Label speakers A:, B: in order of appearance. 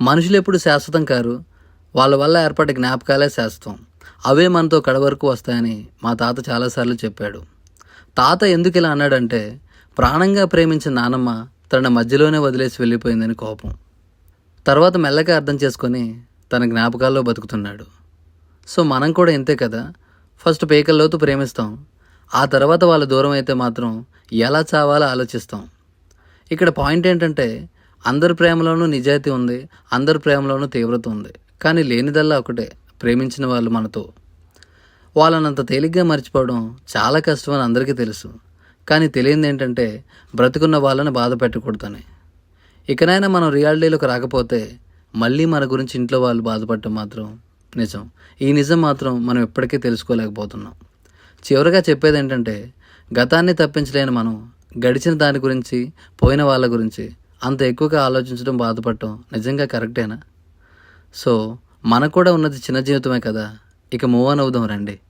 A: మనుషులు ఎప్పుడు శాశ్వతం కారు? వాళ్ళ వల్ల ఏర్పడే జ్ఞాపకాలే శాశ్వతం. అవే మనతో కడ వరకు వస్తాయని మా తాత చాలాసార్లు చెప్పాడు. తాత ఎందుకు ఇలా అన్నాడంటే ప్రాణంగా ప్రేమించిన నానమ్మ తన మధ్యలోనే వదిలేసి వెళ్ళిపోయిందని కోపం. తర్వాత మెల్లగా అర్థం చేసుకొని తన జ్ఞాపకాల్లో బతుకుతున్నాడు. సో మనం కూడా ఇంతే కదా? ఫస్ట్ పేకల్లోతు ప్రేమిస్తాం. ఆ తర్వాత వాళ్ళ దూరం అయితే మాత్రం ఎలా చావాలో ఆలోచిస్తాం. ఇక్కడ పాయింట్ ఏంటంటే అందరి ప్రేమలోనూ నిజాయితీ ఉంది అందరి ప్రేమలోనూ తీవ్రత ఉంది. కానీ లేనిదల్లా ఒకటే ప్రేమించిన వాళ్ళు మనతో. వాళ్ళనంత తేలిగ్గా మర్చిపోవడం చాలా కష్టం అని అందరికీ తెలుసు. కానీ తెలియంది ఏంటంటే బ్రతుకున్న వాళ్ళని బాధ పెట్టకూడదని. ఇకనైనా మనం రియాలిటీలోకి రాకపోతే మళ్ళీ మన గురించి ఇంట్లో వాళ్ళు బాధపడటం మాత్రం నిజం. ఈ నిజం మాత్రం మనం ఎప్పటికీ తెలుసుకోలేకపోతున్నాం. చివరిగా చెప్పేది ఏంటంటే గతాన్ని తప్పించలేని మనం గడిచిన దాని గురించి పోయిన వాళ్ళ గురించి అంత ఎక్కువగా ఆలోచించడం బాధపడటం నిజంగా కరెక్టేనా? సో మనకు కూడా ఉన్నది చిన్న జీవితమే కదా. ఇక మూవ్ ఆన్ అవుదాం రండి.